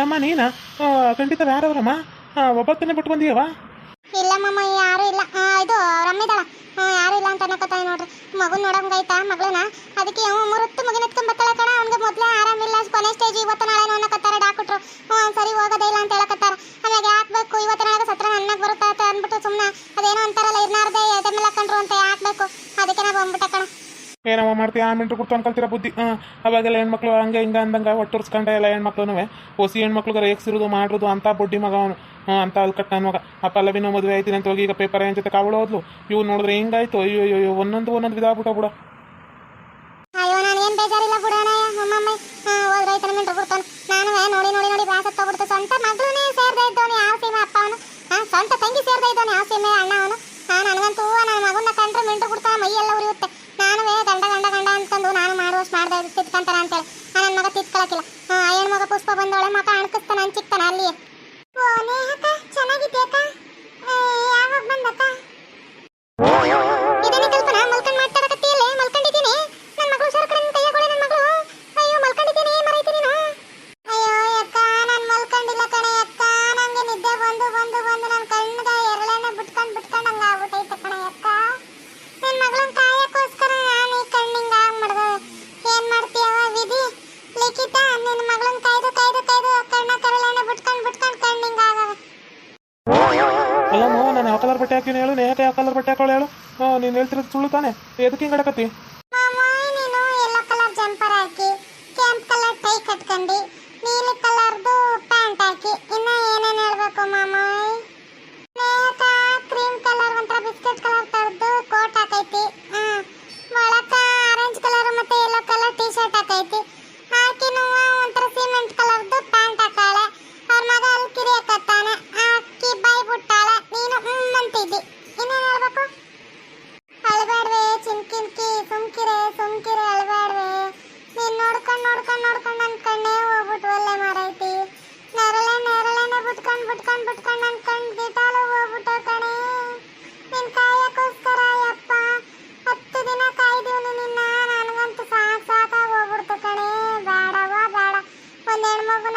ಅಮ್ಮ ನೀನ? ಖಂಡಿತ ಯಾರವ್ರಮ್ಮ? ಒಬ್ಬತ್ತನೇ ಬಿಟ್ಟು ಬಂದೀಯವ ಇಲ್ಲ ಯಾರು ಇಲ್ಲ. ಆ, ಇದು ರಮ್ಮಿದಾಳ ಯಾರು ಇಲ್ಲ ಅಂತ ಅನ್ನಕತ್ತಾಯ ನೋಡ್ರಿ. ಮಗು ನೋಡಂಗೈತ ಮಗಳನ್ನ ಅದಕ್ಕೆ ಮೂರೊತ್ತು ಮಗಿನ ಎತ್ಕೊಂಡ್ ಬತ್ತಾಳ ಕಣ ಅವ್ನಿಗೆ ಮೊದ್ಲೇ ಆರಾಮಿಲ್ಲ ಕೊನೆ ಸ್ಟೇಜ್ ಇವತ್ತು ನಾಳೆ ಅನ್ನಕತ್ತಾರ ಡಾಕ್ಟ್ರು ಹ್ಞೂ ಸರಿ ಹೋಗೋದೇ ಇಲ್ಲ ಅಂತ ಹೇಳಕತ್ತಾರ ಆಮ್ಯಾಗ ಹಾಕ್ಬೇಕು ಇವತ್ತು ನಾಳೆ ಸತ್ರ ನನ್ನಾಗ ಬರುತ್ತಾ ಅಂತ ಅಂದ್ಬಿಟ್ಟು ಸುಮ್ಮನೆ ಅದೇನೋ ಅಂತಾರಲ್ಲ ಇರ್ನಾರ್ದೆ ಎದೆ ಮೇಲೆ ಹಾಕೊಂಡ್ರು ಅಂತ ಹಾಕ್ಬೇಕು ಅದಕ್ಕೆ ನಾ ಬಂದ್ಬಿಟ್ಟೆ ಕಣ ಏನವ ಆಮೇಲೆ ಕೊಡ್ತು ಅನ್ಕೊಳ್ತೀರ ಬುದ್ಧಿ? ಅವಾಗೆಲ್ಲ ಹೆಣ್ಮಕ್ಳು ಹಂಗೆ ಹಿಂಗೆ ಅಂದಂಗೆ ಒಟ್ಟುರ್ಸ್ಕೊಂಡೆ ಎಲ್ಲ ಹೆಣ್ಮಕ್ಳು ಹೊಸಿ ಹೆಣ್ಮಕ್ಳಿಗೆ ರೇಗ್ಸಿರೋದು ಮಾಡಿರೋದು ಅಂತ ಬುಡ್ಡಿ ಮಗ ಅವನು. ಅಂತ ಅಲ್ಲಿ ಕಟ್ಟ ಮಗ. ಆ ಪಲ್ಲವಿನೂ ಮದುವೆ ಆಯ್ತೀನಿ ಅಂತ ಹೋಗಿ ಈಗ ಪೇಪರ್ ಏನು ಜೊತೆ ಕಾವಳು ಹೋದ್ಲು ಇವು ನೋಡಿದ್ರೆ ಹಿಂಗಾಯ್ತು. ಅಯ್ಯೋ ಅಯ್ಯೋ ಒಂದೊಂದು ಒಂದೊಂದು ವಿಧ ಬಿಡ ಬಿಡ. ಅಯ್ಯೋ, ನಾನು ಏನು ಬೇಜಾರಿಲ್ಲ ಬಿಡೋಣ ನಾನು ನೋಡಿ ನೋಡಿ ನೋಡಿ ಬ್ಯಾಸ ಸೇರ್ದೆ ಇದ್ದವನು. ಯಾವ ಸೀಮೆ ಅಪ್ಪ ಅವನು? ಸ್ವಂತ ತಂಗಿ ಸೇರ್ದೆ ಇದ್ದವನು. ಯಾವ ಸೀಮೆ ಅಣ್ಣ ಅವನು? ನನಗಂತೂ ನನ್ನ ಮಾಡುವಷ್ಟು ಮಾಡ್ದೆ ತಿತ್ಕಂತಾನೆ ಅಂತೇಳಿ. ಕಲರ್ ಬಟ್ಟೆ ಹಾಕಿನಿ ಹೇಳು ನೇಹಕ ಯಾವ ಕಲರ್ ಬಟ್ಟೆ ಹಾಕೊಳ್ಳಿ ಹೇಳು ಹ್ಞೂ ನೀನು ಹೇಳ್ತಿರೋದು ಸುಳ್ಳು ತಾನೆ ಎದಕ್ಕೆ ಹಿಂಗೆ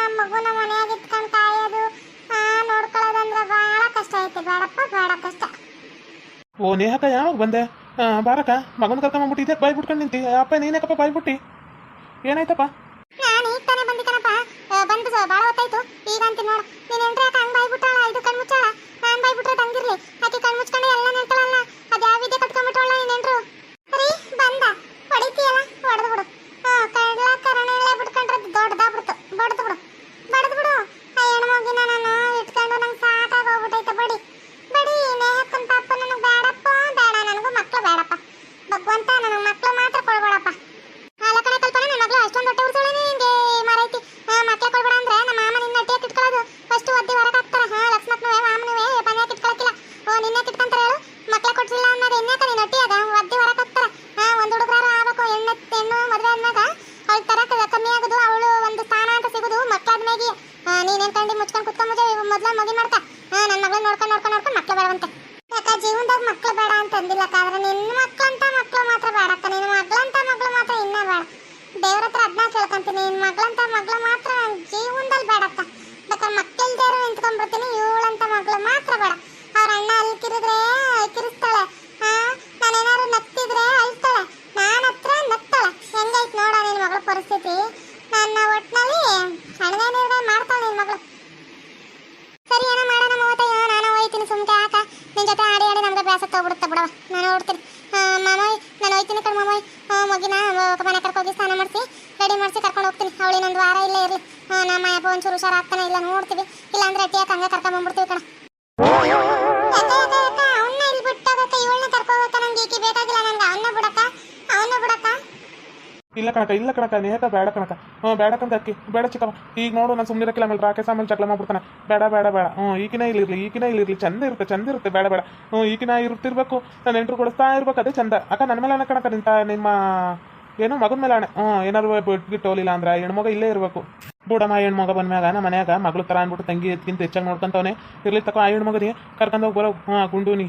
ನಮ್ಮ ಮಗುನ ಮನ್ಯಾಗ ಇಟ್ಕೊಂಡ್ ಕಾಯೋದು ನೋಡ್ಕೊಳ್ಳೋದಂದ್ರೆ ಬಹಳ ಕಷ್ಟ ಐತೆ. ಬೇಡಪ್ಪ ಬೇಡ ಕಷ್ಟ. ಓ ನೇಹಕ ಯಾವಾಗ ಬಂದೆ? ಬಾರಕ ಮಗನ ಕರ್ಕೊಂಬಂದ್ಬಿಟ್ಟಿದ್ದೆ ಬಾಯ್ ಬಿಟ್ಕೊಂಡು ನಿಂತಿ. ಅಪ್ಪ ನೀನೇಕಪ್ಪ ಬಾಯ್ ಬಿಟ್ಟಿ ಏನಾಯ್ತಪ್ಪ? ನಾನು ಈಗ ತಾನೇ ಬಂದಿಕನಪ್ಪ ಬಂದು ಬಾಳ ಹೊತ್ತಾಯ್ತು. ಈಗ ಅಂತ ನೋಡ. ನೀನ್ ಎಂಟ್ರಿ ಹಂಗ್ ಬಾಯ್ಬಿಟ್ಟಾಳ? ಇದು ಕಣ್ಣು ಮುಚ್ಚಾಳ ನಾನ್ ಬಾಯ್ಬಿಟ್ರೆ ಹಂಗಿರ್ಲಿ ಆಕೆ ಕಣ್ ಮುಚ್ಕೊಂಡು ಎಲ್ಲ ನಿಂತಳಲ್ಲ ಅದ್ ಯಾವ ವಿದ್ಯೆ ಕಟ್ಕೊಂಡ್ಬಿಟ್ಟವಳ ನೀನ್ ಎಂಟ್ರು ರೀ ಬಂದ ಹೊಡಿತೀಯಲ್ಲ ಹೊಡೆದು ಬಿಡು ಹಾ ಕಳ್ಳ ಕರಣೆಲ್ಲ ಬಿಟ್ಕೊಂಡ್ರೆ ದೊಡ್ಡದಾಗ್ಬಿಡ್ತು ಬಡ್ದು ಬಿಡು ಬಡ್ದು ಬಿಡು ಆ ಹೆಣ್ಮಗಿನ ನಾನು ಇಟ್ಕೊಂಡು ನಂಗೆ ಸಾಕಾಗಿ ಹೋಗ್ಬಿಟ್ಟೈತೆ ಬಡಿ ಬಡಿ ನೇಹಕ್ಕನ್ ಪಾಪ ನನಗೆ ಬೇಡಪ್ಪ ಬೇಡ ನನಗೂ ಮಕ್ಳು ಬೇಡಪ್ಪ ಭಗವಂತ ನನಗೆ ಮಕ್ಳು ಮಾತ್ರ ಕೊಡ್ಬೇಡಪ್ಪ ಹಾಲಕಣ ಕಲ್ಪನೆ ನನ್ನ ಮಗಳು ಅಷ್ಟೊಂದು ಹೊಟ್ಟೆ ಉರ್ಸೋಳೆ ನಿಂಗೆ ಮಾರೈತಿ ಹಾ ಮಕ್ಳೆ ಕೊಡ್ಬೇಡ ಅಂದ್ರೆ ನಮ್ಮ ಮಾಮ ನಿನ್ನ ಅಟ್ಟಿಯಾಗಿ ಇಟ್ಕೊಳ್ಳೋದು ಫಸ್ಟ್ ಒದ್ದಿ ಹೊರಗೆ ಹಾಕ್ತಾರೆ ಹಾ ಲಕ್ಷ್ಮಕ್ಕನುವೆ ಮಾಮನುವೆ ಮನ್ಯಾಗ ಇಟ್ಕೊಳಕಿಲ್ಲ ಓ ನಿನ್ನೆ ಇಟ್ಕೊಂತಾರೆ ಹೇಳು ಮಕ್ಳೆ ಕೊಡ್ಸಿಲ್ಲ ಅನ್ನೋದು ಎಣ್ಣೆಕ ನಿನ್ನ ಅಟ್ಟಿಯಾಗ ಒದ್ದಿ ಹೊರಗೆ ಹಾಕ್ತಾರೆ ಹಾ ಒಂದು ಹುಡುಗರಾರ ಆಗ್ಬೇಕು ಹೆಣ್ಣು ಹೆಣ್ಣು ಮದುವೆ ಆದ್ಮ್ಯಾಗ ಅವಳು ತರಕ ಕಮ್ಮಿ ಆಗೋದು ಅವಳು ಒಂದು ಸ್ಥಾನ ಅಂತ ಸಿಗೋದು ಮಕ್ಕಳಾದ್ಮೇಗೆ ನೀನೇನ್ ಕಂಡು ಮುಚ್ಕೊಂಡು ಕುತ್ಕೊಂಬುದು ಮೊದ್ಲ ಮಗಿ ಮಾಡ್ತಾ ಹಾ ನನ್ನ ಮಗಳನ್ನ ನೋಡ್ಕೊಂಡು ನೋಡ್ಕೊಂಡು ನೋಡ್ಕೊಂಡು ಮಕ್ಕಳು ಬೇಡವಂತೆ ಯಾಕ ಜೀವನದಾಗ ಮಕ್ಳು ಬೇಡ ಅಂತ ಅಂದಿಲ್ಲಕ್ಕ ಆದ್ರೆ ನಿನ್ನ ಮಕ್ಳಂತ ಮಕ್ಳು ಮಾತ್ರ ಬೇಡಕ್ಕ ನಿನ್ನ ಮಗಳಂತ ಮಗಳು ಮಾತ್ರ ಇನ್ನೂ ಬೇಡ ದೇವ್ರ ಹತ್ರ ಅದನ್ನ ಕೇಳ್ಕೊಂತೀನಿ ನಿನ್ನ ಮಗಳಂತ ಮಗಳು ಮಾತ್ರ ನನ್ ಜೀವನದಲ್ಲಿ ಬೇಡಕ್ಕ ಬೇಕಾದ್ರೆ ಮಕ್ಕಳಿಲ್ದೇ ನಿಂತ್ಕೊಂಡ್ಬಿಡ್ತೀನಿ ಇವಳಂತ ಮಗಳು ಮಾತ್ರ ಬೇಡ ಅವ್ರ ಅಣ್ಣ ಅಲ್ಲಿ ಕಿರಿದ್ರೆ ಕಿರಿಸ್ತಾಳೆ ಹಾ ನಾನೇನಾದ್ರು ನತ್ತಿದ್ರೆ ಅಳ್ತಾಳೆ ನಾನು ಹತ್ರ ನಗ್ತಾಳೆ ಹೆಂಗೈತ್ ನೋಡ ನಿನ್ನ ಮಗಳ ಪರಿಸ್ಥಿತಿ ನನ್ನ ಒಟ್ನಲ್ಲಿ ಹಣಗಾಯಿ ನೀರ್ಗಾಯಿ ಮಾಡ್ತಾಳೆ ನಿನ್ನ ಮಗಳು ಸರಿ ಏನೋ ಮಾಡೋಣ ಮೂವತ್ತೈದು ನಾನು ಹೋಯ್ತೀನಿ ಸುಮ್ಕೆ ಆಕ ನಿನ್ ಜೊತೆ ಆಡಿ ಆಡಿ ನಮ್ಗೆ ಬ್ಯಾಸ ತಗೊಬಿಡುತ್ತೆ ಬಿಡವ ನಾನು ಹೊಡ್ತೀನಿ ಮಾಮೋಯ್, ನಾನು ಹೋಯ್ತೀನಿ ಕಣ್ ಮಾಮೋಯ್. ಮಗಿನ ಮನೆ ಕರ್ಕೋಗಿ ಸ್ನಾನ ಮಾಡಿಸಿ, ರೆಡಿ ಮಾಡಿಸಿ ಕರ್ಕೊಂಡು ಹೋಗ್ತೀನಿ. ಅವಳು ಇನ್ನೊಂದು ವಾರ ಇಲ್ಲೇ ಇರಲಿ. ನಮ್ಮ ಅಪ್ಪ ಒಂಚೂರು ಹುಷಾರಾಗ್ತಾನೆ, ಇಲ್ಲ ನೋಡ್ತೀವಿ. ಇಲ್ಲ ಅಂದ್ರೆ ಅಟ್ಟಿಯಾಕ ಹಂಗೆ ಕರ್ಕೊಂಬಂದ್ಬಿಡ್ತೀವಿ ಕಣ. ಅವನ್ನ ಇಲ್ಲಿ ಬಿಟ್ಟೋಗತ್ತೆ ಇವಳನ್ನ ಕರ್ಕೋಗಕ್ಕ ನಂಗೆ ಈಕೆ ಬೇಕಾಗಿಲ್ಲ ನಂಗೆ. ಅವನ್ನ ಬಿಡಕ್ಕ? ಅವನ್ನ ಬಿಡಕ್ಕ? ಇಲ್ಲ ಕಣಕ ಇಲ್ಲ ಕಣಕ ನೇಹಕ, ಬೇಡ ಕಣಕ ಹ್ಞೂ ಬೇಡ ಕಣಕ ಅಕ್ಕಿ, ಬೇಡ ಚಿಕ್ಕವ ಈಗ ನೋಡು, ನಾನು ಸುಮ್ಮನೆ ಇರಕ್ಕಿಲ್ಲ ಆಮೇಲೆ ರಾಕೇಶ್ ಆಮೇಲೆ ಚಕ್ಲ ಮಾಡ್ಬಿಡ್ತಾನೆ. ಬೇಡ ಬೇಡ ಬೇಡ. ಹ್ಞೂ ಈಗಿನ ಇಲ್ಲಿರ್ಲಿ ಈಗಿನ ಇಲ್ಲಿರ್ಲಿ. ಚಂದ ಇರುತ್ತೆ ಚಂದ ಇರುತ್ತೆ, ಬೇಡ ಬೇಡ. ಹ್ಞೂ ಈಗಿನ ಇರ್ತಿರ್ಬೇಕು ನಾನು ಎಂಟ್ರು ಕೊಡಿಸ್ತಾ ಇರ್ಬೇಕು, ಅದೇ ಚಂದ. ಅಕ್ಕ, ನನ್ನ ಮೇಲೆ ಅಣ್ಣ ಕಣಕ ನಿಂತ, ನಿಮ್ಮ, ಏನು, ಮಗನ ಮೇಲೆ ಅಣ್ಣ ಹ್ಞೂ ಏನಾರು ಬಿಟ್ಗಿಟ್ಟು ಹೋಲಿಲ್ಲ ಅಂದ್ರೆ, ಹೆಣ್ಮಗ ಇಲ್ಲೇ ಇರಬೇಕು. ಬೂಡಮ್ಮ ಹೆಣ್ಮಗ ಬಂದ್ಮ್ಯಾಗ, ನಮ್ಮ ಮನ್ಯಾಗ, ಮಗಳು ಥರ ಅಂದ್ಬಿಟ್ಟು ತಂಗಿ ಎತ್ಕಿಂತ ಹೆಚ್ಚಾಗಿ ನೋಡ್ಕೊಂತವನೆ. ಇರ್ಲಿ ತಕೋ, ಆ ಹೆಣ್ಮಗನಿ ಕರ್ಕೊಂಡೋಗಿ ಬರೋ ಹಾಂ ಗುಂಡೂನಿ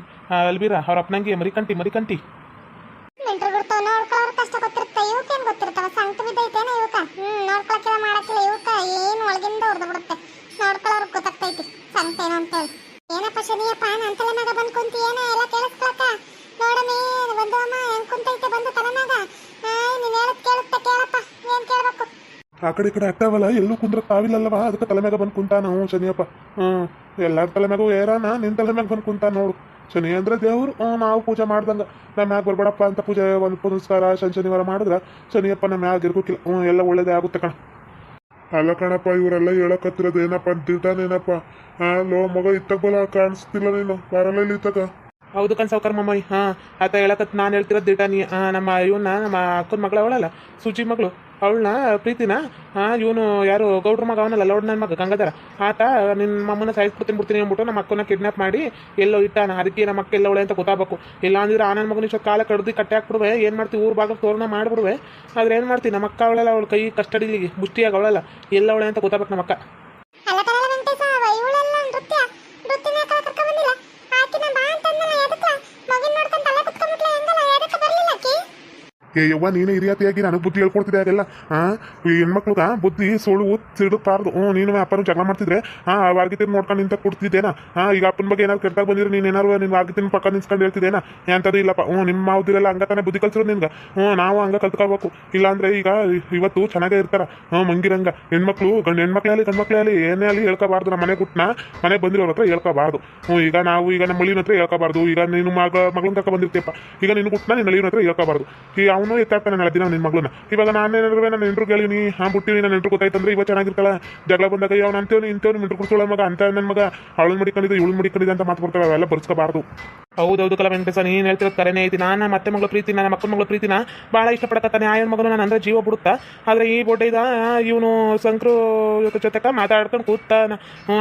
ಅಲ್ಬೀರ, ಅವ್ರ ಅಪ್ಪನಂಗಿ ಮರಿಕಂಟಿ ಮರಿಕಂಟಿ. ಸಂಕಟ ಬಿದ್ದೈತೇನ ಇವಕ್ಕ ಹ್ಮ್, ನೋಡ್ಕೊಳಕ್ಕಿಲ್ಲ ಮಾಡಕ್ಕಿಲ್ಲ ಇವಕ್ಕ ಏನ್ ಒಳಗಿಂದ ಹೊಡೆದು ಬಿಡುತ್ತೆ. ನೋಡ್ಕೊಳ್ಳೋರ್ ಗೊತ್ತಾಗ್ತೈತಿ. ಸಂಕಟ ಅಂತೇಳಿ. ಅಂತ ಏನಪ್ಪ ಶನಿಯಪ್ಪ? ನನ್ನ ಮಗ ಬಂದ್ ಕುಂತಿ ಏನ ಎಲ್ಲ ಕೇಳಿಸ್ಕೊಳಕ? ನೋಡಮಿ ಬಂದು ಅಮ್ಮ, ಹೆಂಗ್ ಕುಂತೈತೆ ಬಂದು ತಲೆ ಆಯ್, ನೀನ್ ಹೇಳಕ್ ಕೇಳುತ್ತೆ, ಕೇಳಪ್ಪ. ಏನ್ ಕೇಳ್ಬೇಕು? ಆ ಕಡೆ ಈ ಕಡೆ ಆಗ್ತಾವಲ್ಲ ಎಲ್ಲೂ ಕುಂದ್ರ ತಾವಿಲ್ಲಲ್ಲವ? ಅದಕ್ಕೆ ತಲೆ ಮ್ಯಾಗ ಬಂದು ಕುಂತಾನ ಹ್ಞೂ ಶನಿಯಪ್ಪ. ಹ್ಞೂ ಎಲ್ಲರ ತಲೆ ಮ್ಯಾಗೂ ಏರಾನ? ನಿನ್ನ ತಲೆ ಮ್ಯಾಗ ಬಂದು ಕುಂತಾನ ನೋಡು. ಶನಿ ಅಂದ್ರೆ ದೇವ್ರು ನಾವು ಪೂಜೆ ಮಾಡ್ದಂಗ. ನಮ್ಮ ಮ್ಯಾಗ ಬರ್ಬೇಡಪ್ಪ ಅಂತ ಪೂಜೆ, ಒಂದು ಪುನಸ್ಕಾರ ಶನಿ ಶನಿವಾರ ಮಾಡಿದ್ರೆ ಶನಿಯಪ್ಪ ನಮ್ಮ ಮ್ಯಾಗ ಇರ್ಕೋಕಿಲ್ಲ ಹ್ಞೂ ಎಲ್ಲ ಒಳ್ಳೇದೇ ಆಗುತ್ತೆ ಕಣ. ಅಲ್ಲ ಕಣಪ್ಪ, ಇವರೆಲ್ಲ ಹೇಳಕತ್ತಿರೋದು ಏನಪ್ಪ ಅಂತಿದ್ದಾನೇನಪ್ಪ ಹಾಂ ಲೋ, ಮಗ ಇತ್ತಕ್ ಬಲ ಕಾಣಿಸ್ತಿಲ್ಲ ನೀನು. ಬರಲ್ಲ ಇಲ್ಲಿ ಹೌದು ಕಣ್ ಸಾವ್ಕಾರ ಮಮ್ಮಿ ಹಾಂ ಆತ ಹೇಳಕತ್ ನಾನು ಹೇಳ್ತಿರೋದು ದಿಟ ನೀ ನಮ್ಮ ಇವನ್ನ ನಮ್ಮ ಅಕ್ಕನ ಮಗಳು ಅವಳಲ್ಲ, ಸುಜಿ ಮಗಳು. ಅವಳನ್ನ ಪ್ರೀತಿನ ಹಾಂ ಇವನು ಯಾರು ಗೌಡ್ರ ಮಗ ಅವನಲ್ಲ ಲೌಡ್ ನನ್ನ ಮಗ, ಗಂಗಾಧರ. ಆತ ನಿನ್ನ ಮಮ್ಮನ ಸಾಯಿಸ್ಬಿಡ್ತೀನಿ ಬಿಡ್ತೀನಿ ಅಂದ್ಬಿಟ್ಟು ನಮ್ಮ ಅಕ್ಕನ ಕಿಡ್ನಾಪ್ ಮಾಡಿ ಎಲ್ಲೋ ಇಟ್ಟಾನ. ಅದಕ್ಕೆ ನಮ್ಮ ಅಕ್ಕ ಎಲ್ಲವಳೆ ಅಂತ ಗೊತ್ತಾಗಬೇಕು. ಇಲ್ಲ ಅಂದ್ರೆ ಆ ನನ್ನ ಮಗನ ಇಷ್ಟು ಕಾಲ ಕಡ್ದು ಕಟ್ಟೆ ಹಾಕ್ಬಿಡುವೆ, ಏನು ಮಾಡ್ತೀವಿ ಊರ್ ಭಾಗಕ್ಕೆ ತೋರಣ ಮಾಡಿಬಿಡುವೆ. ಆದ್ರೆ ಏನು ಮಾಡ್ತೀವಿ ನಮ್ಮ ಅಕ್ಕ ಅವಳೆಲ್ಲ, ಅವಳ ಕೈ ಕಸ್ಟಡಿಲಿ ಮುಷ್ಟಿಯಾಗ ಅವಳಲ್ಲ, ಎಲ್ಲವಳೆ ಅಂತ ಗೊತ್ತಾಗಬೇಕು ನಮ್ಮ ಅಕ್ಕ ಅಲ್ಲ ಕಣಲ್ಲ ವೆಂಕಟೇಶ ಇವಳೆಲ್ಲ ನೃತ್ಯ ನೃತ್ಯನ ಯಾಕೆ ಕರ್ಕೊಂಡ್ ಬಂದಿಲ್ಲ ಆಕಿನ ಬಾ ಅಂತಂದಲ್ಲ ಎದಕ್ಕ ಮಗಿನ ನೋಡ್ಕೊಂಡ್ ತಲೆ ಕುತ್ಕೊಂಡ್ಬಿಟ್ಲ ಹೆಂಗಲ್ಲ ಎದಕ್ಕ ಬರ್ಲಿಲ್ಲ ಆಕಿ ಏ ನೀನು ಹಿರಿಯಾತಿಯಾಗಿ ನನಗೆ ಬುದ್ಧಿ ಹೇಳ್ಕೊಡ್ತಿದ್ದೆ ಅದೆಲ್ಲ? ಹಾಂ ಈ ಹೆಣ್ಮಕ್ಳುಗ ಬುದ್ಧಿ, ಸುಳ್ಳು ಸಿಡಬಾರ್ದು ಹ್ಞೂ ನೀನು ಅಪ್ಪನ ಜಗಳ ಮಾಡ್ತಿದ್ರೆ ಹಾಂ ವಾರ್ಗಿತಿನ ನೋಡ್ಕೊಂಡು ನಿಂತ ಕೊಡ್ತಿದ್ದೇನಾ ಹಾಂ ಈಗ ಅಪ್ಪನ ಬಗ್ಗೆ ಏನಾದ್ರು ಕೆಟ್ಟಾಗ ಬಂದಿದ್ರೆ ನೀನು ಏನಾರು ನಿನ್ನ ವಾರ್ಗಿತಿನ ಪಕ್ಕ ನಿಂತ್ಕೊಂಡು ಹೇಳ್ತಿದ್ದೇನಾ ಎಂಥದ್ದು ಇಲ್ಲಪ್ಪ. ಹ್ಞೂ ನಿಮ್ಮ ಮಾವುದಿರಲ್ಲ ಹಂಗ ತಾನೇ ಬುದ್ಧಿ ಕಲ್ಸಿರೋದು ನಿನ್ಗೆ? ಹ್ಞೂ ನಾವು ಹಂಗ ಕಲ್ತ್ಕೋಬೇಕು ಇಲ್ಲಾಂದ್ರೆ ಈಗ ಇವತ್ತು ಚೆನ್ನಾಗೇ ಇರ್ತಾರ. ಹ್ಞೂ ಮಂಗಿರಂಗ. ಹೆಣ್ಮಕ್ಳು, ಗಂಡು, ಹೆಣ್ಮಕ್ಳೇ ಆಗಲಿ, ಗಂಡ್ಮಕ್ಳೇ ಆಗಲಿ, ಏನೇ ಆಗಲಿ ಹೇಳ್ಕೋಬಾರ್ದು ನಮ್ಮ ಮನೆ ಗುಟ್ನ ಮನೆ ಬಂದಿರೋರ ಹತ್ರ ಹೇಳ್ಕೋಬಾರ್ದು ಹ್ಞೂ ಈಗ ನಾವು ಈಗ ನಮ್ಮ ಮಳಿನ ಹತ್ರ ಹೇಳ್ಕೋಬಾರ್ದು ಈಗ ನೀನು ಮಗ ಮಗಳನ್ನ ಕರ್ಕೊ ಬಂದಿರ್ತೀಯಪ್ಪ. ಈಗ ನಿನ್ನ ಗುಟ್ಟನ ನಿನ್ನ ಮಳಿನ ಹತ್ರ ಹೇಳ್ಕೋಬಾರ್ದು ಈ ಅವನು ಎತ್ತಾಡ್ತಾನೆ ನಾಳೆ ದಿನ ನಿನ್ನ ಮಗಳನ್ನ. ಇವಾಗ ನಾನೇನಾದ್ರು ನನ್ನ ನೆಂಟ್ರು ಕೇಳಿ, ನೀ ಹಾಂ ಬಿಟ್ಟಿವಿ ನನ್ನ ನೆಂಟರು ಗೊತ್ತಾಯ್ತಂದ್ರೆ ಇವಾಗ ಚೆನ್ನಾಗಿರ್ತಾಳ. ಜಗಳ ಬಂದಾಗ ಅವ್ನು ಅಂತೇವ್ ಇಂತೇವ್ ನೆಂಟರು ಕುಡ್ಸೋಳ ಮಗ, ಅಂತ ನನ್ನ ಮಗ. ಅವಳು ಮಡಿಕೊಂಡಿದ್ದೆ ಇವಳು ಮಡಿಕೊಂಡಿದ್ದೆ ಅಂತ ಮಾತು ಬರ್ತಾವೆ ಅವೆಲ್ಲ ಬರ್ಸ್ಕೋಬಾರ್ದು. ಹೌದೌದು ಕಲ ವೆಂಕಟೇಶ, ನೀನು ಹೇಳ್ತಿರೋ ಕರೆನೇ ಐತಿ. ನಾನು ಮತ್ತೆ ಮಗಳ ಪ್ರೀತಿ ನನ್ನ ಮಕ್ಕಳ ಮಗಳ ಪ್ರೀತಿನ ಭಾಳ ಇಷ್ಟಪಡಕತ್ತಾನೆ ಆಯನ ಮಗನು ನಾನು ಅಂದ್ರೆ ಜೀವ ಬಿಡುತ್ತಾ? ಆದರೆ ಈ ಬೊಡ್ಡೆ ಇದ ಇವನು ಸಂಕ್ರು ಜೊತೆಕ ಮಾತಾಡ್ಕೊಂಡು ಕೂತಾನ.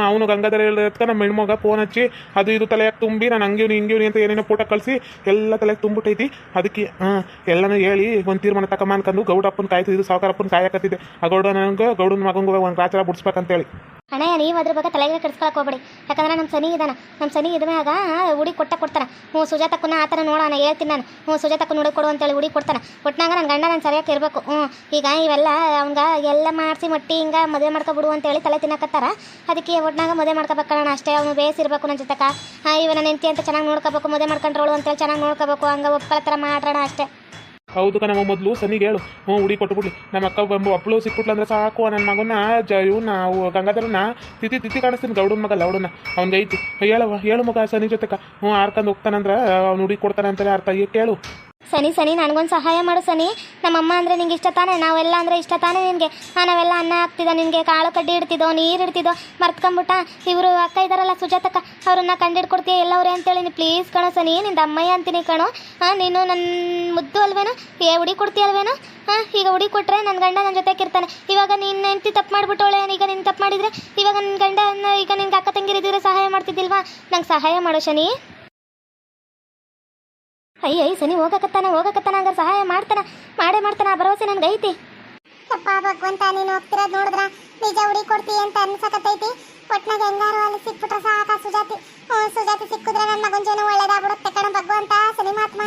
ಅವನು ಗಂಗಾಧರ ಹೇಳಿದ್ಕ ನಮ್ಮ ಹೆಣ್ಮಗ ಫೋನ್ ಹಚ್ಚಿ, ಅದು ಇದು ತಲೆಯಾಗಿ ತುಂಬಿ, ನಾನು ಹಂಗಿವ್ನಿ, ಹಿಂಗಿವ್ನಿ ಅಂತ ಏನೇನೋ ಫೋಟೋ ಕಳಿಸಿ, ಎಲ್ಲ ತಲೆಗೆ ತುಂಬಿಟ್ಟೈತಿ. ಅದಕ್ಕೆ ಹಾಂ ಎಲ್ಲನೂ ಹೇಳಿ ಒಂದು ತೀರ್ಮಾನ ತಕೊಂಬ ಅನ್ಕೊಂಡು ಗೌಡಪ್ಪನ ಕಾಯ್ತಿದ್ದು ಸಾವುಕಾರಪ್ಪನ ಕಾಯಕತ್ತಿದ್ದೆ ಆ ಗೌಡ ನನಗೆ ಗೌಡನ ಮಗಂಗೆ ಒಂದು ರಾಚಾರ ಬಿಡಿಸ್ಬೇಕಂತೇಳಿ ಅಣ್ಣ, ನೀವು ಅದ್ರ ಬಗ್ಗೆ ತಲೆಗೆ ಕೆಡ್ಸ್ಕೊಳಕ್ ಹೋಗ್ಬೇಡಿ. ಯಾಕಂದ್ರೆ ನಮ್ಮ ಸನಿ ಇದಾನ. ನಮ್ಮ ಸನಿ ಇದ್ಮ್ಯಾಗ ಹುಡಿ ಕೊಟ್ಟ ಕೊಡ್ತಾನೆ. ಹ್ಞೂ, ಸುಜಾತಕ್ಕನ್ನ ಆ ಥರ ನೋಡೋಣ, ಹೇಳ್ತೀನಿ ನಾನು. ಹ್ಞೂ, ಸುಜಾತಕ್ಕ ನೋಡಿ ಕೊಡು ಅಂತೇಳಿ ಹುಡಿ ಕೊಡ್ತಾನೆ. ಕೊಟ್ಟಾಗ ನನ್ನ ಗಂಡ ನಾನು ಸರಿಯಾಗಿ ಇರಬೇಕು. ಹ್ಞೂ, ಈಗ ಇವೆಲ್ಲ ಅವಂಗ ಎಲ್ಲ ಮಾಡಿಸಿ ಮಟ್ಟಿ ಹಿಂಗ ಮದುವೆ ಮಾಡ್ಕೊಬಿಡು ಅಂತೇಳಿ ತಲೆ ತಿನ್ನಕತ್ತಾರ. ಅದಕ್ಕೆ ಒಟ್ನಾಗ ಮದುವೆ ಮಾಡ್ಕೋಬೇಕಣ್ಣ ಅಷ್ಟೇ ಅವನು ಬೇಯಿಸಿರ್ಬೇಕು ನನ್ನ ಜೊತೆಗೆ ಹಾಂ, ಇವ ನನ್ನ ಹೆಂಡತಿ ಅಂತ ಚೆನ್ನಾಗಿ ನೋಡ್ಕೋಬೇಕು, ಮದುವೆ ಮಾಡ್ಕೊಂಡ್ರೋಳು ಅಂತೇಳಿ ಚೆನ್ನಾಗಿ ನೋಡ್ಕೋಬೇಕು. ಹಂಗೆ ಒಪ್ಪಳ ಥರ ಮಾಡೋಣ ಅಷ್ಟೇ. ಹೌದು ಕಣವ ಮೊದಲು ಸನಿಗೆ ಹೇಳು. ಹ್ಞೂ ಹುಡಿ ಕೊಟ್ಬಿಡ್ಲಿ ನಮ್ಮ ಅಕ್ಕ ಬಂದು ಅಪ್ಪಳು ಸಿಕ್ಬಿಟ್ಲು ಅಂದ್ರೆ ಸಾಕು, ನನ್ನ ಮಗನ ಜ ಇವನ್ನ ಗಂಗಾಧರನ ತಿತಿ ತಿತಿ ಕಾಣಿಸ್ತೀನಿ ಗೌಡನ ಮಗ ಲೌಡನ ಅವ್ನಿಗೆ ಐತಿ. ಹೇಳವ ಹೇಳು ಮಗ ಸನಿ ಜೊತೆಕ. ಹ್ಞೂ ಆರ್ಕಂದು ಹೋಗ್ತಾನಂದ್ರೆ, ಅವ್ನು ಹುಡಿ ಕೊಡ್ತಾನೆ ಅಂತಾನೆ ಅರ್ಥ. ಈಗ ಕೇಳು. ಸನಿ ಸನಿ, ನನಗೊಂದು ಸಹಾಯ ಮಾಡು ಸನಿ. ನಮ್ಮಮ್ಮ ಅಂದರೆ ನಿಂಗೆ ಇಷ್ಟ ತಾನೇ? ನಾವೆಲ್ಲ ಅಂದರೆ ಇಷ್ಟ ತಾನೇ ನಿನಗೆ? ನಾವೆಲ್ಲ ಅನ್ನ ಹಾಕ್ತಿದ್ದೋ, ನಿನಗೆ ಕಾಳು ಕಡ್ಡಿ ಇಡ್ತಿದ್ದೋ, ನೀರು ಇಡ್ತಿದ್ದೋ, ಮರ್ತ್ಕೊಂಬಿಟ್ಟ. ಇವರು ಅಕ್ಕ ಇದ್ದಾರಲ್ಲ ಸುಜಾತಕ್ಕ, ಅವ್ರನ್ನ ಕಂಡಿಡ್ಕೊಡ್ತೀಯ ಎಲ್ಲವ್ರೆ ಅಂತೇಳಿ ನೀನು ಪ್ಲೀಸ್ ಕಣೋ ಸನಿ ನಿಂದು ಅಮ್ಮಯ್ಯ ಅಂತೀನಿ ಕಣೋ. ಹಾಂ ನೀನು ನನ್ನ ಮುದ್ದು ಅಲ್ವೇನೋ? ಏ, ಹುಡಿ ಕೊಡ್ತೀಯಲ್ವೇನೋ ಹಾಂ ಈಗ ಉಡಿ ಕೊಟ್ಟರೆ ನನ್ನ ಗಂಡ ನನ್ನ ಜೊತೆಗೆ ಇರ್ತಾನೆ ಇವಾಗ ನಿನ್ನ ಹೆಂಡತಿ ತಪ್ಪು ಮಾಡಿಬಿಟ್ಟವಳೆ, ಈಗ ನೀನು ತಪ್ಪು ಮಾಡಿದರೆ? ಇವಾಗ ನನ್ನ ಗಂಡ ಈಗ ನಿನ್ಗೆ ಅಕ್ಕ ತಂಗಿರಿದ್ರೆ ಸಹಾಯ ಮಾಡ್ತಿದ್ದಿಲ್ವಾ? ನಂಗೆ ಸಹಾಯ ಮಾಡೋ ಶನಿ ಅಯ್ಯ ಅಯ್ಯ ಸನಿ ಹೋಗಕತ್ತಾನ ಹೋಗಕತ್ತಾನ ಹಂಗಾರೆ ಸಹಾಯ ಮಾಡ್ತಾನ, ಮಾಡೇ ಮಾಡ್ತಾನ ಭರವಸೆ ನನ್ಗೆ ಐತಿ. ಅಪ್ಪ ಭಗವಂತ, ನೀನು ಹೋಗ್ತಿರೋದು ನೋಡಿದ್ರ? ನಿಜ ಹುಡಿ ಕೊಡ್ತಿ ಅಂತ ಅನ್ಸಕತ್ತೈತಿ. ಒಟ್ನಾಗ ಹೆಂಗಾರು ಅಲ್ಲಿ ಸಿಕ್ಬಿಟ್ರೆ ಸಾಕ ಸುಜಾತಿ. ಸುಜಾತಿ ಸಿಕ್ಕಿದ್ರೆ ನನ್ನ ಮಗನ ಜೀವನ ಒಳ್ಳೇದಾಗ್ಬಿಡುತ್ತೆ ಕಣ ಭಗವಂತ. ಸಿನಿಮಾತ್ಮ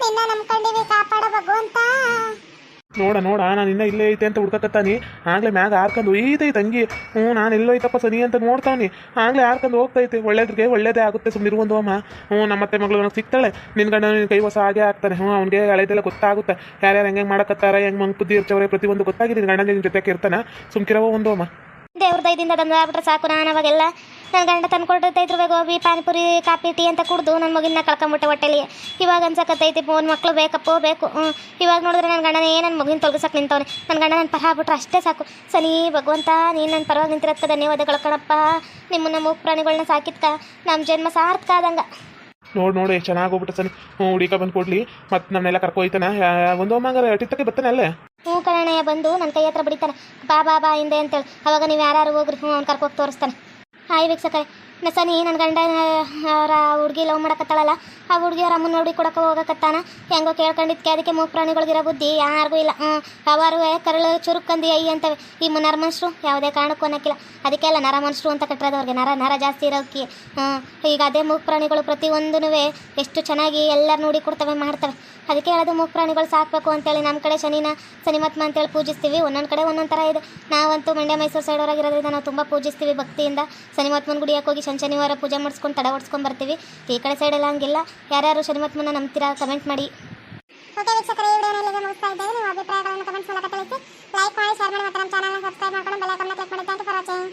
ನಿನ್ನ ನಂಬ್ಕೊಂಡಿವಿ, ಕಾಪಾಡ ಭಗವಂತ. ನೋಡ ನೋಡ, ನಾನು ಇನ್ನ ಇಲ್ಲೇ ಐತೆ ಅಂತ ಹುಡ್ಕಕತ್ತಾನಿ. ಆಗ್ಲೇ ಮ್ಯಾಗ ಹಾರ್ಕೊಂಡು ಒಯ್ತೈತೆ ತಂಗಿ, ಹ್ಞೂ, ನಾನು ಎಲ್ಲೋಯ್ತಪ್ಪ ಸರಿ ಅಂತ ನೋಡ್ತಾವ್ನಿ. ಆಗ್ಲೇ ಹಾರ್ಕೊಂಡು ಹೋಗ್ತೈತೆ ಒಳ್ಳೇದ್ರಿಗೆ ಒಳ್ಳೇದೇ ಆಗುತ್ತೆ ಸುಮ್ಮನೆ ಒಂದು ಅಮ್ಮ. ಹ್ಞೂ ನಮ್ಮತ್ತೆ ಮಗಳು ನನಗೆ ಸಿಗ್ತಾಳೆ. ನಿನ್ನ ಗಂಡ ನಿನ್ನ ಕೈ ಹೊಸ ಹಾಗೆ ಆಗ್ತಾನೆ ಹ್ಞೂ, ಅವ್ನಿಗೆ ಹಳೆದೆಲ್ಲ ಗೊತ್ತಾಗುತ್ತೆ. ಯಾರ್ಯಾರು ಹೆಂಗೆ ಮಾಡಕತ್ತಾರ, ಹೆಂಗ್ ಮಂಗ್ ಬುದ್ಧಿ ಇರ್ತವ್ರೆ, ಪ್ರತಿಯೊಂದು ಗೊತ್ತಾಗಿದೆ ನಿನ್ನ ಗಂಡ ನಿನ್ನ ಜೊತೆಗೆ ಇರ್ತಾನೆ ಸುಮ್ಕಿರವ ಒಂದು ಅಮ್ಮ. ದೇವ್ರ ದಯದಿಂದ ಸಾಕು, ನಾನು ಅವಾಗೆಲ್ಲ ನನ್ನ ಗಂಡ ತಂದು ಕೊಟ್ಟಿರ್ತೈತ್ರು ಗೋಬಿ ಪಾನಿಪುರಿ ಕಾಫಿ ಟೀ ಅಂತ ಕುಡ್ದು ನನ್ನ ಮಗಿನ ಕಳ್ಕೊಂಬಿಟ್ಟೆ ಹೊಟ್ಟೆಲಿ. ಇವಾಗ ಅನ್ಸಕತ್ತೈತಿ ಮೂರು ಮಕ್ಕಳು ಬೇಕಪ್ಪ ಬೇಕು. ಇವಾಗ ನೋಡಿದ್ರೆ ನನ್ನ ಗಂಡನ ಏನು ನನ್ನ ಮಗಿನ ತೊಲಗಿಸಕ್ಕೆ ನಿಂತವನೆ. ನನ್ನ ಗಂಡ ನನ್ನ ಪರ ಬಿಟ್ರೆ ಅಷ್ಟೇ ಸಾಕು. ಸನಿ ಭಗವಂತ ನೀನು ನನ್ನ ಪರವಾಗಿ ನಿಂತಿರೋದಕ್ಕೆ ಧನ್ಯವಾದಗಳು ಕಣಪ್ಪ. ನಿಮ್ಮನ್ನ ಮೂಗು ಪ್ರಾಣಿಗಳನ್ನ ಸಾಕಿದ್ಕ ನಮ್ಮ ಜನ್ಮ ಸಾರ್ಥಕ ಆದಂಗ. ನೋಡಿ ನೋಡಿ ಎಷ್ಟು ಚೆನ್ನಾಗಿ ಹೋಗ್ಬಿಟ್ಟು ಸನಿ ಹ್ಞೂ ಹುಡುಕ ಬಂದು ಕೊಡ್ಲಿ. ಮತ್ತು ನಮ್ಮನ್ನೆಲ್ಲ ಕರ್ಕೊಯ್ತಾನೆ. ಒಂದು ಅಮ್ಮಂಗಾರ ಟಿತ್ತಕ್ಕೆ ಬರ್ತಾನೆ ಅಲ್ಲೇ? ಹ್ಞೂ ಕಣಯ್ಯ ಬಂದು ನನ್ನ ಕೈ ಹತ್ರ ಬಿಡಿತಾನೆ. ಬಾ ಬಾ ಬಾ ಹಿಂದೆ ಅಂತೇಳಿ. ಅವಾಗ ನೀವು ಯಾರು ಹೋಗ್ರಿ ಹ್ಞೂ ಅವ್ನು ಕರ್ಕೋಗಿ ತೋರಿಸ್ತಾನೆ. ಹಾಯ್ ವೀಕ್ಷಕರೇ ನ ಸನಿ ನನ್ನ ಗಂಡ ಅವರ ಹುಡುಗಿ ಲವ್ ಮಾಡಕತ್ತಾಳಲ್ಲ, ಆ ಹುಡುಗಿ ಅವ್ರ ಅಮ್ಮನ ನೋಡಿ ಕೊಡಕ್ಕೆ ಹೋಗಕತ್ತಾನ. ಹೆಂಗೋ ಕೇಳ್ಕೊಂಡಿದ್ಕೆ, ಅದಕ್ಕೆ ಮೂರು ಪ್ರಾಣಿಗಳಿಗಿರೋ ಬುದ್ಧಿ ಯಾರಿಗೂ ಇಲ್ಲ. ಅವರು ಕರಳು ಚುರುಕಂದಿ ಐ ಅಂತವೆ ಈ ನರ ಮನುಷ್ಯರು ಯಾವುದೇ ಕಾರಣಕ್ಕೂ ಅನ್ನಕ್ಕಿಲ್ಲ. ಅದಕ್ಕೆ ಅಲ್ಲ, ನರ ಮನುಷ್ಯರು ಅಂತ ಕಟ್ಟಿರೋದು ಅವ್ರಿಗೆ. ನರ ನರ ಜಾಸ್ತಿ ಇರೋಕ್ಕೆ ಈಗ ಅದೇ ಮೂಗು ಪ್ರಾಣಿಗಳು ಪ್ರತಿಯೊಂದೂ ಎಷ್ಟು ಚೆನ್ನಾಗಿ ಎಲ್ಲರೂ ನೋಡಿ ಕೊಡ್ತವೆ, ಮಾಡ್ತವೆ. ಅದಕ್ಕೆ ಹೇಳೋದು ಮೂಗು ಪ್ರಾಣಿಗಳು ಸಾಕಬೇಕು ಅಂತೇಳಿ ನಮ್ಮ ಕಡೆ ಶನಿನ ಶನಿಮತ್ಮ ಅಂತೇಳಿ ಪೂಜಿಸ್ತೀವಿ. ಒಂದೊಂದು ಕಡೆ ಒಂದೊಂದು ಥರ ಇದೆ. ನಾವಂತೂ ಮಂಡ್ಯ ಮೈಸೂರು ಸೈಡ್ ಹೊರಗಿರೋದ್ರಿಂದ ನಾವು ತುಂಬ ಪೂಜಿಸ್ತೀವಿ ಭಕ್ತಿಯಿಂದ. ಶನಿಮತ್ಮನ ಗುಡಿಯಕ್ಕೆ ಹೋಗಿ ಶನಿ ಶನಿವಾರ ಪೂಜೆ ಮಾಡಿಸ್ಕೊಂಡು ತಡ ಹೊಡ್ಸ್ಕೊಂಡು ಬರ್ತೀವಿ. ಈ ಕಡೆ ಸೈಡೆಲ್ಲ ಹಂಗಿಲ್ಲ. ಯಾರ್ಯಾರು ಶನಿಮತ್ಮನ ನಂಬ್ತೀರಾ ಕಮೆಂಟ್ ಮಾಡಿ. ಓಕೆ ವೀಕ್ಷಕರೇ, ಈ ವಿಡಿಯೋನ ಇಲ್ಲಿಗೆ ಮುಗಿಸ್ತಾ ಇದ್ದೇವೆ. ನಿಮ್ಮ ಅಭಿಪ್ರಾಯಗಳನ್ನು ಕಮೆಂಟ್ಸ್ ಮೂಲಕ ತಿಳಿಸಿ. ಲೈಕ್ ಮಾಡಿ ಶೇರ್ ಮಾಡಿ ಮತ್ತು ನಮ್ಮ ಚಾನಲ್ನ ಸಬ್ಸ್ಕ್ರೈಬ್ ಮಾಡ್ಕೊಂಡು ಬೆಲ್ ಐಕಾನ್ನ ಕ್ಲಿಕ್ ಮಾಡಿ ಥ್ಯಾಂಕ್ ಯು ಫಾರ್ ವಾಚಿಂಗ್